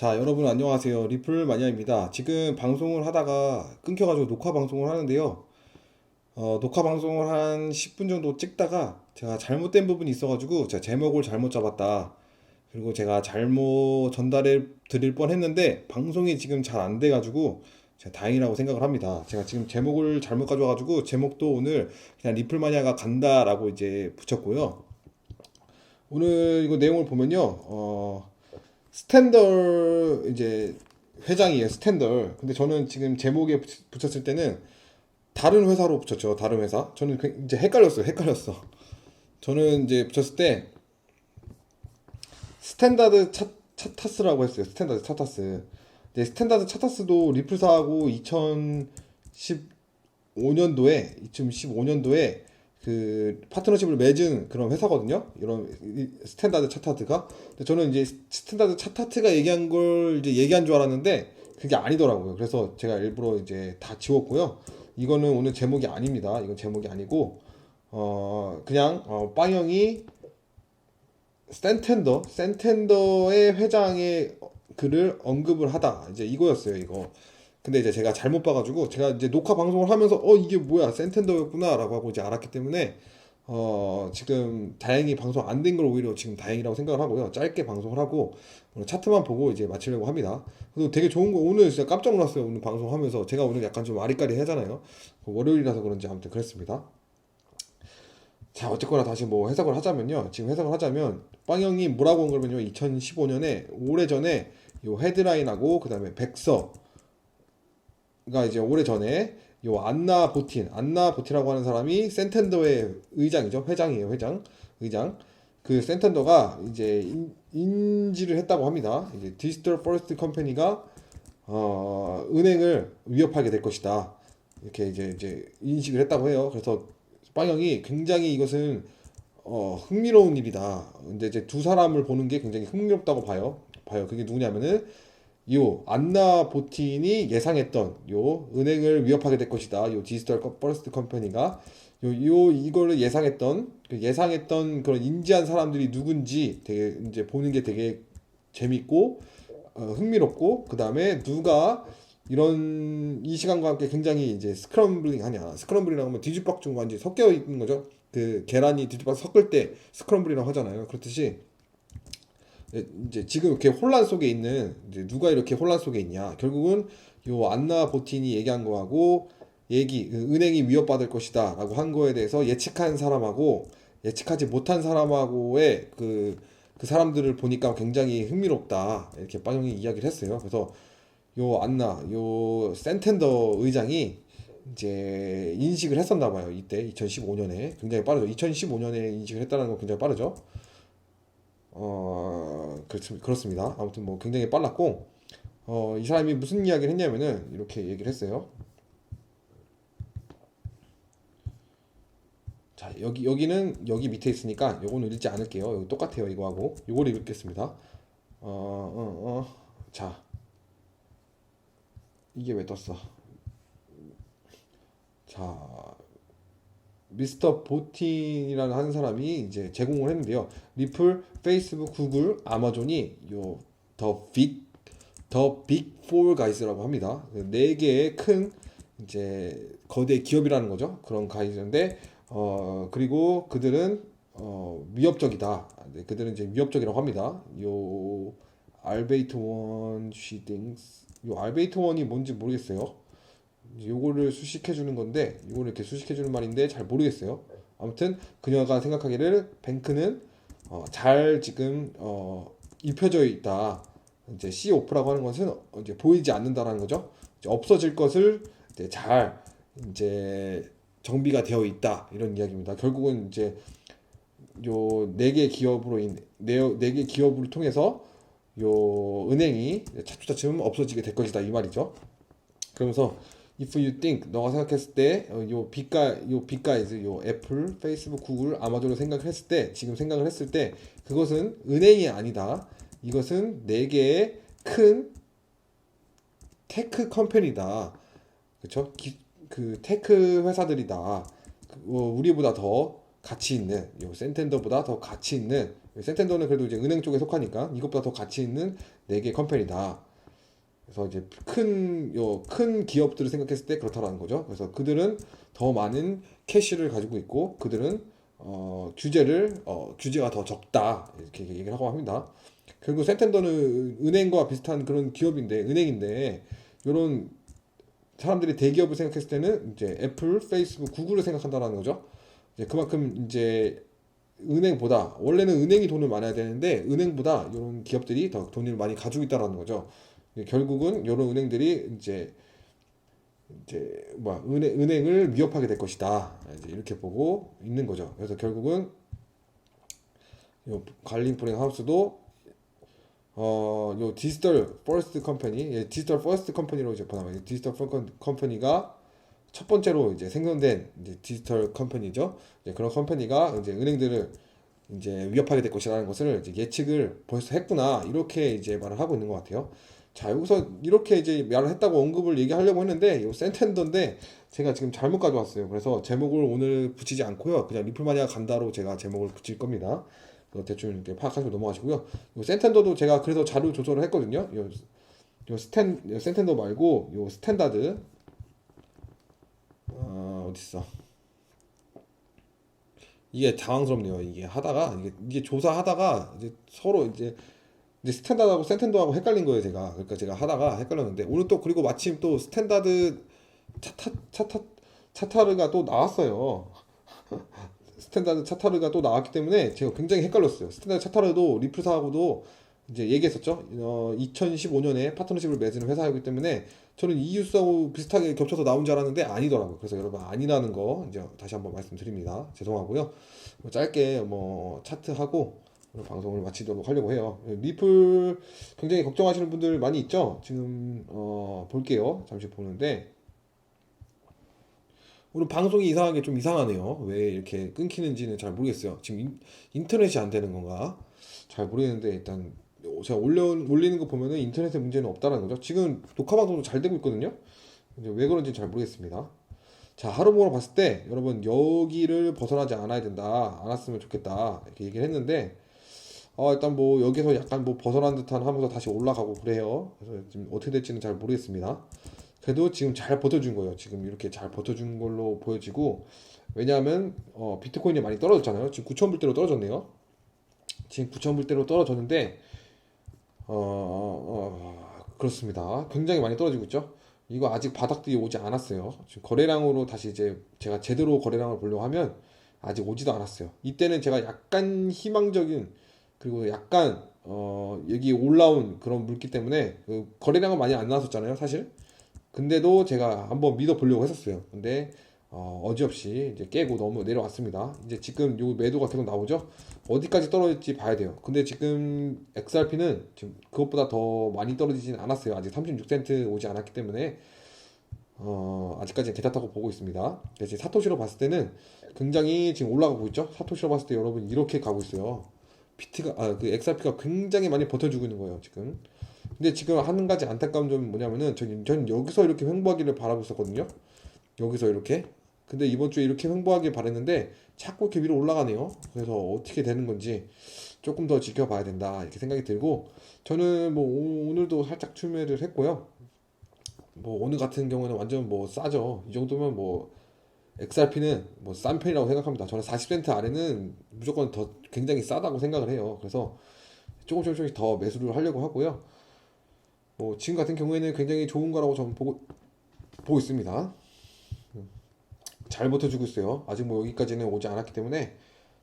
자, 여러분 안녕하세요. 리플 마니아입니다. 지금 방송을 하다가 끊겨가지고 녹화 방송을 하는데요. 어, 녹화 방송을 한 10분 정도 찍다가 제가 잘못된 부분이 있어가지고 제가 제목을 잘못 잡았다. 그리고 제가 잘못 전달해 드릴 뻔 했는데 방송이 지금 잘 안 돼가지고 제가 다행이라고 생각을 합니다. 제가 지금 제목을 잘못 가져와가지고 제목도 오늘 그냥 리플 마니아가 간다라고 이제 붙였고요. 오늘 이거 내용을 보면요. 어, 스탠더 이제 회장이에요. 스탠더. 근데 저는 지금 제목에 붙- 붙였을 때는 다른 회사로 붙였죠. 다른 회사. 저는 그- 이제 헷갈렸어요. 헷갈렸어. 저는 이제 붙였을 때 스탠다드 차, 차타스라고 했어요. 스탠다드 차타스. 근데 스탠다드 차타스도 리플사하고 2015년도에 2015년도에 그 파트너십을 맺은 그런 회사거든요. 이런 이- 스탠다드 차타트가. 저는 이제 스탠다드 차타트가 얘기한 걸 이제 얘기한 줄 알았는데 그게 아니더라고요. 그래서 제가 일부러 이제 다 지웠고요. 이거는 오늘 제목이 아닙니다. 이건 제목이 아니고 어 그냥 어 빵형이 센텐더 센텐더의 회장의 글을 언급을 하다 이제 이거였어요 이거 근데 이제 제가 잘못 봐가지고 제가 이제 녹화 방송을 하면서 어 이게 뭐야 센텐더였구나라고 하고 이제 알았기 때문에 어 지금 다행히 방송 안 된 걸 오히려 지금 다행이라고 생각을 하고요. 짧게 방송을 하고 오늘 차트만 보고 이제 마치려고 합니다. 그리고 되게 좋은 거 오늘 진짜 깜짝 놀랐어요. 오늘 방송하면서. 제가 오늘 약간 좀 아리까리 하잖아요. 월요일이라서 그런지 아무튼 그랬습니다. 자 어쨌거나 다시 뭐 해석을 하자면요. 지금 해석을 하자면 빵형이 뭐라고 한 거면요. 2015년에 오래전에 요 헤드라인하고 그 다음에 백서 가 이제 오래 전에 요 안나 보틴 안나 보틴이라고 하는 사람이 센텐더의 의장이죠 회장이에요 회장 의장 그 센텐더가 이제 인, 인지를 했다고 합니다 이제 디지털 포레스트 컴퍼니가 어 은행을 위협하게 될 것이다 이렇게 이제 이제 인식을 했다고 해요 그래서 빵형이 굉장히 이것은 어, 흥미로운 일이다. 근데 이제 두 사람을 보는 게 굉장히 흥미롭다고 봐요. 봐요. 그게 누구냐면은 요 안나 보틴이 예상했던 요 은행을 위협하게 될 것이다. 요 디지털 퍼스트 컴퍼니가. 요, 요 이거를 예상했던 그 예상했던 그런 인지한 사람들이 누군지 되게 이제 보는 게 되게 재밌고 어, 흥미롭고 그 다음에 누가 이런 이 시간과 함께 굉장히 이제 스크럼블링 하냐. 스크럼블링이라고 하면 뒤죽박죽 히 섞여 있는 거죠. 그 계란이 뒤죽박죽 섞을 때 스크럼블이라고 하잖아요. 그렇듯이 이제 지금 이렇게 혼란 속에 있는 누가 이렇게 혼란 속에 있냐. 결국은 요 안나 보틴이 얘기한 거하고 얘기 그 은행이 위협받을 것이다라고 한 거에 대해서 예측한 사람하고 예측하지 못한 사람하고의 그, 그 사람들을 보니까 굉장히 흥미롭다. 이렇게 빵형이 이야기를 했어요. 그래서 요 안나 요 센텐더 의장이 이제 인식을 했었나 봐요. 이때 2015년에. 굉장히 빠르죠. 2015년에 인식을 했다는 건 굉장히 빠르죠 어 그렇습니다 그렇습니다. 아무튼 뭐 굉장히 빨랐고 어 이 사람이 무슨 이야기를 했냐면은 이렇게 얘기를 했어요. 자 여기 여기는 여기 밑에 있으니까 요거는 읽지 않을게요. 여기 똑같아요 이거하고. 요거를 읽겠습니다. 어 어 어 자. 이게 왜 떴어? 자, 미스터 보틴이라는 한 사람이 이제 제공을 했는데요. 리플, 페이스북, 구글, 아마존이 요더 빅 더빅 포 가이즈라고 합니다. 네 개의 큰 이제 거대 기업이라는 거죠. 그런 가이즈인데 어 그리고 그들은 어 위협적이다. 네, 그들은 이제 위협적이라고 합니다. 요 알베이트 원 쉬딩스 요 알베이트 원이 뭔지 모르겠어요. 요거를 수식해 주는 건데 요거를 이렇게 수식해 주는 말인데 잘 모르겠어요. 아무튼 그녀가 생각하기를 뱅크는 어, 잘 지금 어, 입혀져 있다. 이제 C 오프라고 하는 것은 어, 이제 보이지 않는다라는 거죠. 없어질 것을 이제 잘 이제 정비가 되어 있다 이런 이야기입니다. 결국은 이제 요 네 개 기업으로 인네네 개 기업을 통해서 요 은행이 차츰차츰 없어지게 될 것이다 이 말이죠. 그러면서 if you think 너가 생각했을 때요 빅가 요 빅가이즈 요 애플, 페이스북, 구글, 아마존을 생각했을 때 지금 생각을 했을 때 그것은 은행이 아니다. 이것은 네 개의 큰 테크 컴퍼니다. 그렇죠? 그 테크 회사들이다. 그, 어, 우리보다 더 가치 있는 요 센텐더보다 더 가치 있는 센텐더는 그래도 이제 은행 쪽에 속하니까 이것보다 더 가치 있는 네 개 컴퍼니다. 그래서 이제 큰, 요, 큰 기업들을 생각했을 때 그렇다라는 거죠. 그래서 그들은 더 많은 캐시를 가지고 있고 그들은 어, 규제를 어, 규제가 더 적다 이렇게 얘기를 하고 합니다. 결국 센텐더는 은행과 비슷한 그런 기업인데 은행인데 이런 사람들이 대기업을 생각했을 때는 이제 애플, 페이스북, 구글을 생각한다라는 거죠. 이제 그만큼 이제 은행보다 원래는 은행이 돈을 많아야 되는데 은행보다 이런 기업들이 더 돈을 많이 가지고 있다라는 거죠. 결국은 이런 은행들이 이제 이제 뭐 은행 은행을 위협하게 될 것이다. 이제 이렇게 보고 있는 거죠. 그래서 결국은 요 갈린 프랭 하우스도 어, 요 디지털 퍼스트 컴퍼니, 예, 디지털 퍼스트 컴퍼니로 이제 보나요. 디지털 컴퍼니가 첫 번째로 이제 생성된 이제 디지털 컴퍼니죠. 이제 그런 컴퍼니가 이제 은행들을 이제 위협하게 될 것이라는 것을 이제 예측을 벌써 했구나 이렇게 이제 말을 하고 있는 것 같아요. 자 여기서 이렇게 이제 말을 했다고 언급을 얘기하려고 했는데 이 센텐더인데 제가 지금 잘못 가져왔어요. 그래서 제목을 오늘 붙이지 않고요. 그냥 리플마니아 간다로 제가 제목을 붙일 겁니다. 대충 이렇게 파악하시고 넘어가시고요. 이 센텐더도 제가 그래서 자료 조절을 했거든요. 요, 요 스탠 요 센텐더 말고 요 스탠다드 어, 어딨어? 이게 당황스럽네요. 이게 하다가 이게, 이게 조사하다가 이제 서로 이제 이제 스탠다드하고 센텐더하고 헷갈린 거예요, 제가. 그러니까 제가 하다가 헷갈렸는데 오늘 또 그리고 마침 또 스탠다드 차타 차타 차타르가 또 나왔어요. 스탠다드 차타르가 또 나왔기 때문에 제가 굉장히 헷갈렸어요. 스탠다드 차타르도 리플사하고도 이제 얘기했었죠. 어, 2015년에 파트너십을 맺은 회사이기 때문에 저는 이유스하고 비슷하게 겹쳐서 나온 줄 알았는데 아니더라고요. 그래서 여러분 아니라는 거 이제 다시 한번 말씀드립니다. 죄송하고요. 뭐 짧게 뭐 차트하고 방송을 마치도록 하려고 해요. 리플 굉장히 걱정하시는 분들 많이 있죠. 지금 어, 볼게요. 잠시 보는데 오늘 방송이 이상하게 좀 이상하네요. 왜 이렇게 끊기는지는 잘 모르겠어요. 지금 인, 인터넷이 안 되는 건가? 잘 모르겠는데 일단 제가 올려 올리는 거 보면은 인터넷에 문제는 없다는 거죠. 지금 녹화 방송도 잘 되고 있거든요. 왜 그런지 잘 모르겠습니다. 자 하루모로 봤을 때 여러분 여기를 벗어나지 않아야 된다. 않았으면 좋겠다. 이렇게 얘기를 했는데 어, 일단 뭐 여기서 약간 뭐 벗어난 듯한 하면서 다시 올라가고 그래요. 그래서 지금 어떻게 될지는 잘 모르겠습니다. 그래도 지금 잘 버텨준 거예요. 지금 이렇게 잘 버텨준 걸로 보여지고 왜냐하면 어, 비트코인이 많이 떨어졌잖아요. 지금 9,000불대로 떨어졌네요. 지금 9,000불대로 떨어졌는데 어, 어, 그렇습니다. 굉장히 많이 떨어지고 있죠. 이거 아직 바닥들이 오지 않았어요. 지금 거래량으로 다시 이제 제가 제대로 거래량을 보려고 하면 아직 오지도 않았어요. 이때는 제가 약간 희망적인 그리고 약간 어 여기 올라온 그런 물기 때문에 그 거래량은 많이 안 나왔었잖아요, 사실. 근데도 제가 한번 믿어 보려고 했었어요. 근데 어, 어지없이 이제 깨고 너무 내려왔습니다. 이제 지금 요 매도가 계속 나오죠. 어디까지 떨어질지 봐야 돼요. 근데 지금 XRP는 지금 그것보다 더 많이 떨어지진 않았어요. 아직 36센트 오지 않았기 때문에 어, 아직까지는 괜찮다고 보고 있습니다. 그래서 사토시로 봤을 때는 굉장히 지금 올라가고 있죠. 사토시로 봤을 때 여러분 이렇게 가고 있어요. 비트가 아 그 XRP가 굉장히 많이 버텨주고 있는 거예요 지금. 근데 지금 한 가지 안타까운 점이 뭐냐면은 전, 전 여기서 이렇게 횡보하기를 바라고 있었거든요. 여기서 이렇게. 근데 이번 주에 이렇게 횡보하길 바랬는데 자꾸 이렇게 위로 올라가네요. 그래서 어떻게 되는 건지 조금 더 지켜봐야 된다 이렇게 생각이 들고 저는 뭐 오- 오늘도 살짝 추매를 했고요. 뭐 오늘 같은 경우는 완전 뭐 싸죠. 이 정도면 뭐 XRP는 뭐 싼 편이라고 생각합니다. 저는 40센트 아래는 무조건 더 굉장히 싸다고 생각을 해요. 그래서 조금 조금씩 더 매수를 하려고 하고요. 뭐 지금 같은 경우에는 굉장히 좋은 거라고 저는 보고 보고 있습니다. 음, 잘 버텨주고 있어요. 아직 뭐 여기까지는 오지 않았기 때문에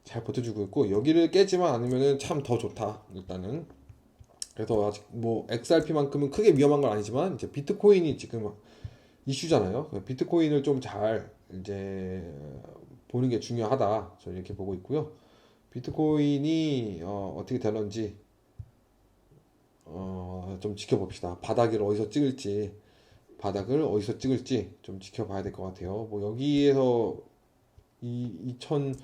잘 버텨주고 있고 여기를 깨지만 않으면은 참 더 좋다. 일단은 그래서 아직 뭐 XRP만큼은 크게 위험한 건 아니지만 이제 비트코인이 지금 이슈잖아요. 그 비트코인을 좀 잘 이제 보는 게 중요하다. 저는 이렇게 보고 있고요. 비트코인이 어, 어떻게 될런지 어, 좀 지켜봅시다. 바닥을 어디서 찍을지, 바닥을 어디서 찍을지 좀 지켜봐야 될 것 같아요. 뭐 여기에서 이 2000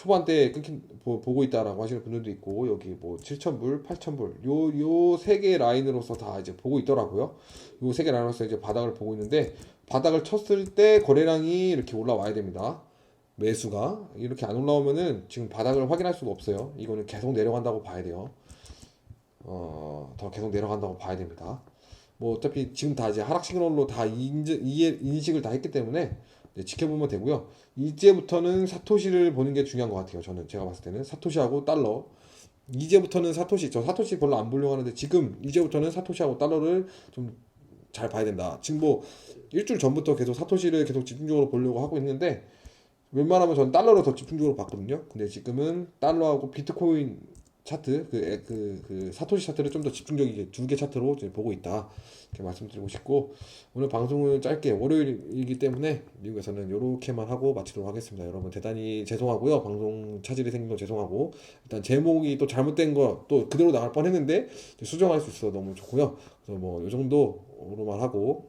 초반대에 끊긴 보, 보고 있다라고 하시는 분들도 있고 여기 뭐 7,000불, 8,000불 요 요 세 개 라인으로서 다 이제 보고 있더라고요. 요 세 개 라인으로서 이제 바닥을 보고 있는데 바닥을 쳤을 때 거래량이 이렇게 올라와야 됩니다. 매수가 이렇게 안 올라오면은 지금 바닥을 확인할 수가 없어요. 이거는 계속 내려간다고 봐야 돼요. 어, 더 계속 내려간다고 봐야 됩니다. 뭐 어차피 지금 다 이제 하락 시그널로 다 인지, 이해, 인식을 다 했기 때문에 지켜보면 되고요. 이제부터는 사토시를 보는 게 중요한 것 같아요. 저는 제가 봤을 때는 사토시하고 달러. 이제부터는 사토시, 저 사토시 별로 안 보려고 하는데 지금 이제부터는 사토시하고 달러를 좀 잘 봐야 된다. 지금 뭐 일주일 전부터 계속 사토시를 계속 집중적으로 보려고 하고 있는데 웬만하면 전 달러를 더 집중적으로 봤거든요. 근데 지금은 달러하고 비트코인 차트 그, 에- 그, 그 사토시 차트를 좀 더 집중적이게 두 개 차트로 보고 있다. 이렇게 말씀드리고 싶고 오늘 방송은 짧게 월요일이기 때문에 미국에서는 이렇게만 하고 마치도록 하겠습니다. 여러분 대단히 죄송하고요. 방송 차질이 생긴 거 죄송하고 일단 제목이 또 잘못된 거 또 그대로 나갈 뻔했는데 수정할 수 있어서 너무 좋고요. 그래서 뭐 이 정도로만 하고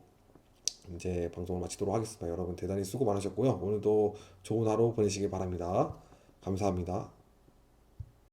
이제 방송을 마치도록 하겠습니다. 여러분 대단히 수고 많으셨고요. 오늘도 좋은 하루 보내시길 바랍니다. 감사합니다